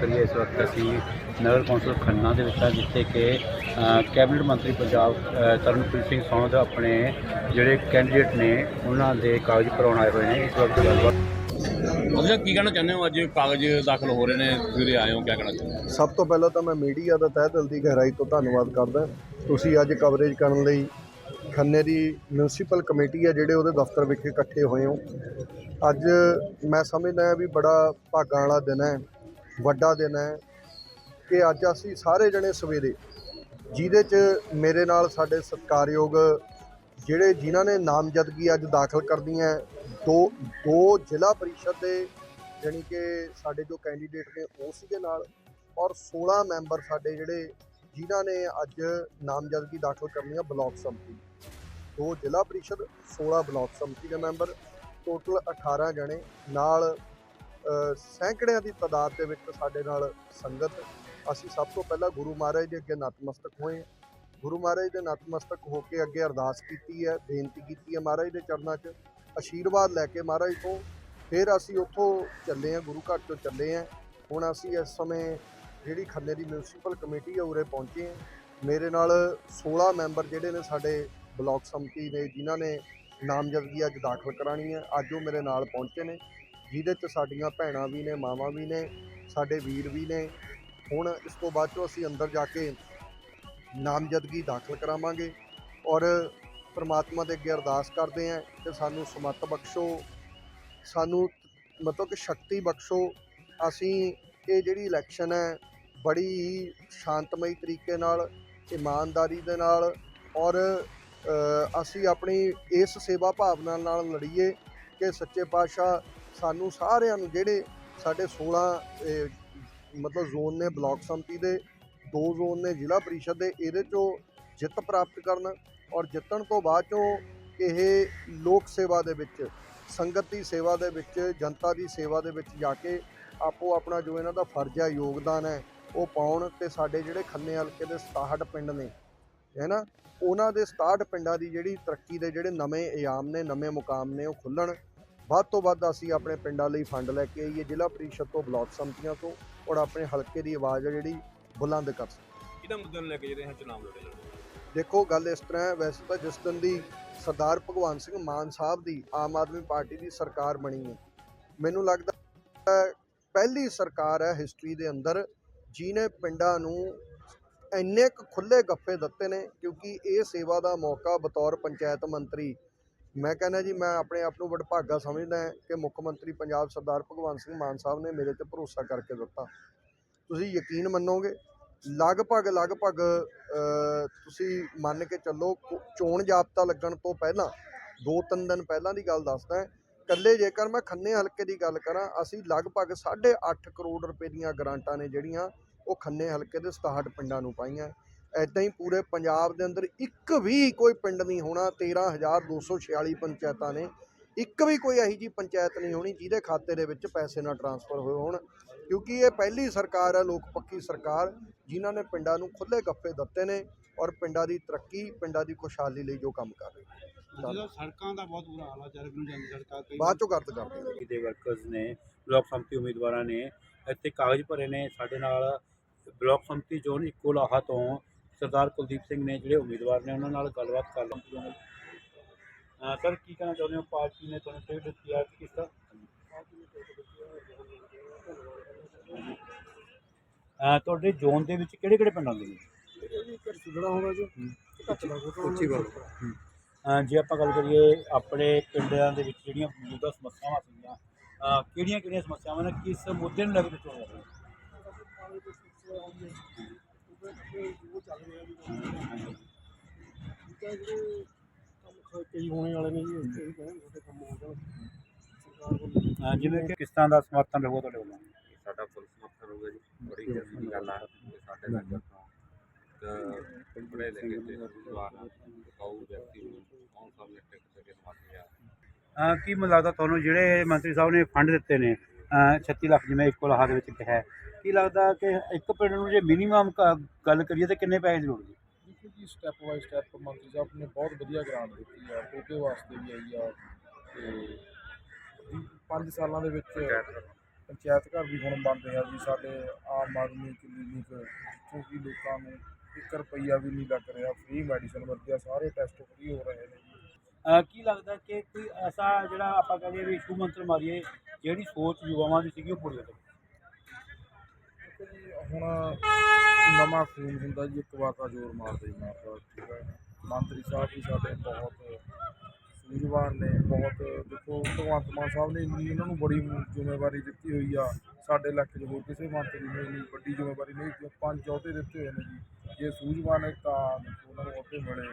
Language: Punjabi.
ਕਰੀਏ ਇਸ ਵਕਤ ਅਸੀਂ ਨਗਰ ਕੌਂਸਲ ਖੰਨਾ ਦੇ ਵਿੱਚ ਹਾਂ ਜਿੱਥੇ ਕਿ ਕੈਬਨਿਟ ਮੰਤਰੀ ਪੰਜਾਬ ਤਰਨਪ੍ਰੀਤ ਸਿੰਘ ਸੌਂਦ ਆਪਣੇ ਜਿਹੜੇ ਕੈਂਡੀਡੇਟ ਨੇ ਉਹਨਾਂ ਦੇ ਕਾਗਜ਼ ਭਰਾਉਣ ਆਏ ਹੋਏ ਨੇ। ਇਸ ਵਕਤ ਗੱਲਬਾਤ ਉਹਦਾ ਕੀ ਕਹਿਣਾ ਚਾਹੁੰਦੇ ਹੋ? ਅੱਜ ਕਾਗਜ਼ ਦਾਖਲ ਹੋ ਰਹੇ ਨੇ ਸਵੇਰੇ ਆਏ ਹੋ ਕੀ ਕਹਿਣਾ ਚਾਹੁੰਦੇ ਸਭ ਤੋਂ ਪਹਿਲਾਂ ਤਾਂ ਮੈਂ ਮੀਡੀਆ ਦਾ ਤਹਿ ਦਿਲ ਦੀ ਗਹਿਰਾਈ ਤੋਂ ਧੰਨਵਾਦ ਕਰਦਾ। ਤੁਸੀਂ ਅੱਜ ਕਵਰੇਜ ਕਰਨ ਲਈ ਖੰਨੇ ਦੀ ਮਿਊਨਿਸਪਲ ਕਮੇਟੀ ਹੈ ਜਿਹੜੇ ਉਹਦੇ ਦਫ਼ਤਰ ਵਿਖੇ ਇਕੱਠੇ ਹੋਏ ਹੋ। ਅੱਜ ਮੈਂ ਸਮਝਦਾ ਹਾਂ ਵੀ ਬੜਾ ਭਾਗਾਂ ਵਾਲਾ ਦਿਨ ਹੈ। ਵੱਡਾ ਦਿਨ ਹੈ ਕਿ ਅੱਜ ਅਸੀਂ ਸਾਰੇ ਜਣੇ ਸਵੇਰੇ ਜਿਹਦੇ 'ਚ ਮੇਰੇ ਨਾਲ ਸਾਡੇ ਸਤਿਕਾਰਯੋਗ ਜਿਹੜੇ ਜਿਨ੍ਹਾਂ ਨੇ ਨਾਮਜ਼ਦਗੀ ਅੱਜ ਦਾਖਲ ਕਰਦੀਆਂ ਦੋ ਦੋ ਜ਼ਿਲ੍ਹਾ ਪਰਿਸ਼ਦ ਦੇ ਜਾਣੀ ਕਿ ਸਾਡੇ ਜੋ ਕੈਂਡੀਡੇਟ ਨੇ ਉਹ ਸੀਗੇ ਨਾਲ ਔਰ 16 ਮੈਂਬਰ ਸਾਡੇ ਜਿਹੜੇ ਜਿਨ੍ਹਾਂ ਨੇ ਅੱਜ ਨਾਮਜ਼ਦਗੀ ਦਾਖਲ ਕਰਨੀ ਹੈ ਬਲਾਕ ਸੰਮਤੀ। ਦੋ ਜ਼ਿਲ੍ਹਾ ਪਰਿਸ਼ਦ 16 ਬਲਾਕ ਸੰਮਤੀ ਦੇ ਮੈਂਬਰ, ਟੋਟਲ 18 ਜਣੇ, ਨਾਲ ਸੈਂਕੜਿਆਂ ਦੀ ਤਾਦਾਦ ਦੇ ਵਿੱਚ ਸਾਡੇ ਨਾਲ ਸੰਗਤ ਅਸੀਂ ਸਭ ਤੋਂ ਪਹਿਲਾਂ ਗੁਰੂ ਮਹਾਰਾਜ ਦੇ ਅੱਗੇ ਨਤਮਸਤਕ ਹੋਏ ਗੁਰੂ ਮਹਾਰਾਜ ਦੇ ਨਤਮਸਤਕ ਹੋ ਕੇ ਅੱਗੇ ਅਰਦਾਸ ਕੀਤੀ ਹੈ, ਬੇਨਤੀ ਕੀਤੀ ਹੈ ਮਹਾਰਾਜ ਦੇ ਚਰਨਾਂ 'ਚ ਆਸ਼ੀਰਵਾਦ ਲੈ ਕੇ ਮਹਾਰਾਜ ਤੋਂ। ਫਿਰ ਅਸੀਂ ਉੱਥੋਂ ਚੱਲੇ ਹਾਂ, ਗੁਰੂ ਘਰ ਤੋਂ ਚੱਲੇ ਹਾਂ। ਹੁਣ ਅਸੀਂ ਇਸ ਸਮੇਂ ਜਿਹੜੀ ਖੰਨੇ ਦੀ ਮਿਊਨਿਸਪਲ ਕਮੇਟੀ ਹੈ ਉਰੇ ਪਹੁੰਚੇ ਹਾਂ। ਮੇਰੇ ਨਾਲ 16 ਮੈਂਬਰ ਜਿਹੜੇ ਨੇ ਸਾਡੇ ਬਲਾਕ ਸੰਮਤੀ ਨੇ ਜਿਨ੍ਹਾਂ ਨੇ ਨਾਮਜ਼ਦਗੀ ਅੱਜ ਦਾਖਲ ਕਰਾਣੀ ਹੈ, ਅੱਜ ਉਹ ਮੇਰੇ ਨਾਲ ਪਹੁੰਚੇ ਨੇ। ਜਿਹਦੇ 'ਚ ਸਾਡੀਆਂ ਭੈਣਾਂ ਵੀ ਨੇ, ਮਾਵਾਂ ਵੀ ਨੇ, ਸਾਡੇ ਵੀਰ ਵੀ ਨੇ। ਹੁਣ ਇਸ ਤੋਂ ਬਾਅਦ ਚੋਂ ਅਸੀਂ ਅੰਦਰ ਜਾ ਕੇ ਨਾਮਜ਼ਦਗੀ ਦਾਖਲ ਕਰਾਵਾਂਗੇ ਔਰ ਪ੍ਰਮਾਤਮਾ ਦੇ ਅੱਗੇ ਅਰਦਾਸ ਕਰਦੇ ਹਾਂ ਕਿ ਸਾਨੂੰ ਸਮੱਤ ਬਖਸ਼ੋ, ਸਾਨੂੰ ਮਤਲਬ ਕਿ ਸ਼ਕਤੀ ਬਖਸ਼ੋ। ਅਸੀਂ ਇਹ ਜਿਹੜੀ ਇਲੈਕਸ਼ਨ ਹੈ, ਬੜੀ ਹੀ ਸ਼ਾਂਤਮਈ ਤਰੀਕੇ ਨਾਲ, ਇਮਾਨਦਾਰੀ ਦੇ ਨਾਲ ਔਰ ਅਸੀਂ ਆਪਣੀ ਇਸ ਸੇਵਾ ਭਾਵਨਾ ਨਾਲ ਲੜੀਏ ਕਿ ਸੱਚੇ ਪਾਤਸ਼ਾਹ ਸਾਨੂੰ ਸਾਰਿਆਂ ਨੂੰ ਜਿਹੜੇ ਸਾਡੇ 16 ਮਤਲਬ ਜ਼ੋਨ ਨੇ, ਬਲਾਕ ਸੰਮਤੀ ਦੇ ਦੋ ਜ਼ੋਨ ਨੇ, ਜ਼ਿਲ੍ਹਾ ਪਰਿਸ਼ਦ ਦੇ, ਇਹਦੇ ਚੋਂ ਜਿੱਤ ਪ੍ਰਾਪਤ ਕਰਨ ਔਰ ਜਿੱਤਣ ਤੋਂ ਬਾਅਦ ਚੋਂ ਇਹ ਲੋਕ ਸੇਵਾ ਦੇ ਵਿੱਚ, ਸੰਗਤ ਦੀ ਸੇਵਾ ਦੇ ਵਿੱਚ, ਜਨਤਾ ਦੀ ਸੇਵਾ ਦੇ ਵਿੱਚ ਜਾ ਕੇ ਆਪੋ ਆਪਣਾ ਜੋ ਇਹਨਾਂ ਦਾ ਫਰਜ਼ ਹੈ, ਯੋਗਦਾਨ ਹੈ, ਉਹ ਪਾਉਣ ਤੇ ਸਾਡੇ ਜਿਹੜੇ ਖੰਨੇ ਹਲਕੇ ਦੇ 67 ਪਿੰਡ ਨੇ, ਹੈ ਨਾ? ਉਹਨਾਂ ਦੇ 67 ਪਿੰਡਾਂ ਦੀ ਜਿਹੜੀ ਤਰੱਕੀ ਦੇ ਜਿਹੜੇ ਨਵੇਂ ਇਆਮ ਨੇ, ਨਵੇਂ ਮੁਕਾਮ ਨੇ, ਉਹ ਖੁੱਲਣ ਵੱਧ ਤੋਂ ਵੱਧ ਅਸੀਂ ਆਪਣੇ ਪਿੰਡਾਂ ਲਈ ਫੰਡ ਲੈ ਕੇ ਆਈਏ ਜ਼ਿਲ੍ਹਾ ਪ੍ਰੀਸ਼ਦ ਤੋਂ ਬਲਾਕ ਸੰਮਤੀਆਂ ਤੋਂ ਔਰ ਆਪਣੇ ਹਲਕੇ ਦੀ ਆਵਾਜ਼ ਹੈ ਜਿਹੜੀ ਬੁਲੰਦ ਕਰ ਸਕੀਏ। ਕਿਹਦਾ ਮੁੱਦਾ ਨੂੰ ਲੈ ਕੇ ਜਿਹੜੇ ਹੈ ਚੁਣਾਵ ਲੜੇ ਜਾ ਰਹੇ ਦੇਖੋ ਗੱਲ ਇਸ ਤਰ੍ਹਾਂ ਹੈ ਵੈਸੇ ਤਾਂ ਜਿਸ ਦਿਨ ਦੀ ਸਰਦਾਰ ਭਗਵੰਤ ਸਿੰਘ ਮਾਨ ਸਾਹਿਬ ਦੀ ਆਮ ਆਦਮੀ ਪਾਰਟੀ ਦੀ ਸਰਕਾਰ ਬਣੀ ਹੈ ਮੈਨੂੰ ਲੱਗਦਾ ਹੈ ਪਹਿਲੀ ਸਰਕਾਰ ਹੈ ਹਿਸਟਰੀ ਦੇ ਅੰਦਰ ਜਿਹਨੇ ਪਿੰਡਾਂ ਨੂੰ ਇੰਨੇ ਕੁ ਖੁੱਲੇ ਗੱਫੇ ਦਿੱਤੇ ਨੇ ਕਿਉਂਕਿ ਇਹ ਸੇਵਾ ਦਾ ਮੌਕਾ ਬਤੌਰ ਪੰਚਾਇਤ ਮੰਤਰੀ ਮੈਂ ਕਹਿੰਦਾ ਜੀ, ਮੈਂ ਆਪਣੇ ਆਪ ਨੂੰ ਵਡਭਾਗਾ ਸਮਝਦਾ ਕਿ ਮੁੱਖ ਮੰਤਰੀ ਪੰਜਾਬ ਸਰਦਾਰ ਭਗਵੰਤ ਸਿੰਘ ਮਾਨ ਸਾਹਿਬ ਨੇ ਮੇਰੇ ਤੇ ਭਰੋਸਾ ਕਰਕੇ ਦਿੱਤਾ। ਤੁਸੀਂ ਯਕੀਨ ਮੰਨੋਗੇ? ਲਗਭਗ ਲਗਭਗ ਤੁਸੀਂ ਮੰਨ ਕੇ ਚੱਲੋ, ਚੋਣ ਜਾਬਤਾ ਲੱਗਣ ਤੋਂ ਪਹਿਲਾਂ ਦੋ ਤਿੰਨ ਦਿਨ ਪਹਿਲਾਂ ਦੀ ਗੱਲ ਦੱਸਦਾ ਕੱਲੇ ਜੇਕਰ ਮੈਂ ਖੰਨੇ ਹਲਕੇ ਦੀ ਗੱਲ ਕਰਾਂ, ਅਸੀਂ ਲਗਭਗ 8.5 ਕਰੋੜ ਰੁਪਏ ਦੀਆਂ ਗ੍ਰਾਂਟਾਂ ਨੇ ਜਿਹੜੀਆਂ ਉਹ ਖੰਨੇ ਹਲਕੇ ਦੇ 67 ਪਿੰਡਾਂ ਨੂੰ ਪਾਈਆਂ। ਐਦਾਂ ਹੀ ਪੂਰੇ ਪੰਜਾਬ ਦੇ ਅੰਦਰ ਇੱਕ ਵੀ ਕੋਈ ਪਿੰਡ ਨਹੀਂ ਹੋਣਾ 13246 ਪੰਚਾਇਤਾਂ ਨੇ। ਇੱਕ ਵੀ ਕੋਈ ਇਹੋ ਜਿਹੀ ਪੰਚਾਇਤ ਨਹੀਂ ਹੋਣੀ ਜਿਹਦੇ ਖਾਤੇ ਦੇ ਵਿੱਚ ਪੈਸੇ ਨਾ ਟਰਾਂਸਫਰ ਹੋਏ ਹੋਣ। ਕਿਉਂਕਿ ਇਹ ਪਹਿਲੀ ਸਰਕਾਰ ਹੈ ਲੋਕ ਪੱਕੀ ਸਰਕਾਰ ਜਿਨ੍ਹਾਂ ਨੇ ਪਿੰਡਾਂ ਨੂੰ ਖੁੱਲੇ ਗੱਫੇ ਦਿੱਤੇ ਨੇ ਔਰ ਪਿੰਡਾਂ ਦੀ ਤਰੱਕੀ ਪਿੰਡਾਂ ਦੀ ਖੁਸ਼ਹਾਲੀ ਲਈ ਜੋ ਕੰਮ ਕਰ ਰਹੇ ਸੜਕਾਂ ਦਾ ਬਹੁਤ ਬੁਰਾ ਹਾਲ ਆ ਚਾਰੇ ਨੂੰ ਜਾਂਦੀ ਸੜਕਾਂ ਕਈ ਬਾਅਦ ਚੋਂ ਕਰਦੇ ਹਾਂ। ਦੇ ਵਰਕਰਸ ਨੇ ਬਲਾਕ ਸੰਮਤੀ ਉਮੀਦਵਾਰਾਂ ਨੇ ਇੱਥੇ ਕਾਗਜ਼ ਭਰੇ ਨੇ। ਸਾਡੇ ਨਾਲ ਬਲਾਕ ਸੰਮਤੀ ਜ਼ੋਨ ਇੱਕੋ ਲਾਹਾ ਤੋਂ ਸਰਦਾਰ ਕੁਲਦੀਪ ਸਿੰਘ ਨੇ ਜਿਹੜੇ ਉਮੀਦਵਾਰ ਨੇ ਉਹਨਾਂ ਨਾਲ ਗੱਲਬਾਤ ਕਰ ਲਵਾਂਗੇ ਅਹ ਸਰ, ਕੀ ਕਹਿਣਾ ਚਾਹੁੰਦੇ ਹੋ? ਪਾਰਟੀ ਨੇ ਤੁਹਾਨੂੰ ਟਿਕਟ ਦਿੱਤੀ ਹੈ ਕਿਸ ਤਰ੍ਹਾਂ ਤੁਹਾਡੇ ਜ਼ੋਨ ਦੇ ਵਿੱਚ ਕਿਹੜੇ ਕਿਹੜੇ ਪਿੰਡ ਆਉਂਦੇ ਨੇ? ਸੁਧੜਾ ਹੋਣਾ ਜੀ ਉੱਚੀ ਗੱਲ ਜੇ ਆਪਾਂ ਗੱਲ ਕਰੀਏ ਆਪਣੇ ਪਿੰਡਾਂ ਦੇ ਵਿੱਚ ਜਿਹੜੀਆਂ ਮੌਜੂਦਾ ਸਮੱਸਿਆਵਾਂ ਸੀਗੀਆਂ ਕਿਹੜੀਆਂ ਕਿਹੜੀਆਂ ਸਮੱਸਿਆਵਾਂ ਨੇ? ਕਿਸ ਮੁੱਦੇ ਨੂੰ ਲੈ ਕੇ ਚੋਣ ਹੋ ਰਹੀ ਹੈ ਕਈ ਹੋਣੇ ਵਾਲੇ ਨੇ ਜੀ ਕਈ ਕਹਿੰਦੇ ਕੰਮ ਹੋ ਜਾਣ ਅਹ ਜਿਵੇਂ ਕਿ ਕਿਸ ਤਰ੍ਹਾਂ ਦਾ ਸਮਰਥਨ ਰਹੂਗਾ ਤੁਹਾਡੇ ਵੱਲੋਂ। ਸਾਡਾ ਫੁੱਲ ਸਮਰਥਨ ਹੋਊਗਾ ਜੀ। ਬੜੀ ਖੁਸ਼ੀ ਦੀ ਗੱਲ ਆ। ਕਿ ਸਾਡੇ ਨਗਰ ਤੋਂ ਤੇ ਪੜ੍ਹੇ ਲਿਖੇ ਤੇ ਜਵਾਨ ਕਾਊ ਵਿਅਕਤੀ ਨੂੰ। ਕੌਣ ਸਾਹਿਬ ਨੇ ਟਿਕਟ ਦੇ ਕੇ ਸਮਾਪਿਆ ਅਹ ਕੀ ਮੈਨੂੰ ਲੱਗਦਾ ਤੁਹਾਨੂੰ ਜਿਹੜੇ ਮੰਤਰੀ ਸਾਹਿਬ ਨੇ ਫੰਡ ਦਿੱਤੇ ਨੇ 36 ਲੱਖ ਜਿਵੇਂ ਇੱਕੋ ਲਾਹਾ ਦੇ ਵਿੱਚ ਕਿਹਾ ਹੈ। ਕੀ ਲੱਗਦਾ ਕਿ ਇੱਕ ਪਿੰਡ ਨੂੰ ਜੇ ਮਿਨੀਮਮ ਗੱਲ ਕਰੀਏ ਤਾਂ ਕਿੰਨੇ ਪੈਸੇ ਦੀ ਲੋੜ ਜੀ? ਦੇਖੋ ਜੀ ਸਟੈਪ ਬਾਈ ਸਟੈਪ ਮੰਤਰੀ ਸਾਹਿਬ ਨੇ ਬਹੁਤ ਵਧੀਆ ਗ੍ਰਾਂਟ ਦਿੱਤੀ ਆ ਟੋਟੇ ਵਾਸਤੇ ਵੀ ਆਈ ਆ। ਤੇ 5 ਸਾਲਾਂ ਦੇ ਵਿੱਚ ਪੰਚਾਇਤ ਘਰ ਵੀ ਹੁਣ ਬਣ ਰਿਹਾ ਜੀ, ਸਾਡੇ ਆਮ ਆਦਮੀ ਕਲੀਨਿਕ, ਜਿੱਥੋਂ ਕਿ ਲੋਕਾਂ ਨੂੰ 1 ਰੁਪਈਆ ਵੀ ਨਹੀਂ ਲੱਗ ਰਿਹਾ ਫ੍ਰੀ ਮੈਡੀਸਨ ਮਿਲਦੀ ਸਾਰੇ ਟੈਸਟ ਫ੍ਰੀ ਹੋ ਰਹੇ ਨੇ। ਕੀ ਲੱਗਦਾ ਕਿ ਕੋਈ ਐਸਾ ਜਿਹੜਾ ਆਪਾਂ ਕਹਿੰਦੇ ਵੀ ਇਸ਼ੂ ਮੰਤਰ ਮਾਰੀਏ, ਜਿਹੜੀ ਸੋਚ ਯੁਵਾਵਾਂ ਦੀ ਸੀਗੀ ਉਹ ਪੂਰੀ ਹੋ ਹੁਣ ਨਵਾਂ ਫੋਨ ਹੁੰਦਾ ਜੀ, ਇੱਕ ਵਾਰ ਤਾਂ ਜ਼ੋਰ ਮਾਰਦਾ ਹੀ ਮਾਰਦਾ ਠੀਕ ਹੈ। ਮੰਤਰੀ ਸਾਹਿਬ ਵੀ ਸਾਡੇ ਬਹੁਤ ਸੂਝਵਾਨ ਨੇ, ਬਹੁਤ ਦੇਖੋ, ਭਗਵੰਤ ਮਾਨ ਸਾਹਿਬ ਨੇ ਇੰਨੀ ਇਹਨਾਂ ਨੂੰ ਬੜੀ ਜ਼ਿੰਮੇਵਾਰੀ ਦਿੱਤੀ ਹੋਈ ਆ। ਸਾਡੇ ਇਲਾਕੇ 'ਚ ਹੋਰ ਕਿਸੇ ਮੰਤਰੀ ਨੇ ਇੰਨੀ ਵੱਡੀ ਜ਼ਿੰਮੇਵਾਰੀ ਨਹੀਂ ਦਿੱਤੀ, ਪੰਜ ਅਹੁਦੇ ਦਿੱਤੇ ਹੋਏ ਨੇ ਜੀ। ਜੇ ਸੂਝਵਾਨ ਹੈ ਤਾਂ ਉਹਨਾਂ ਨੂੰ ਅਹੁਦੇ ਮਿਲੇ।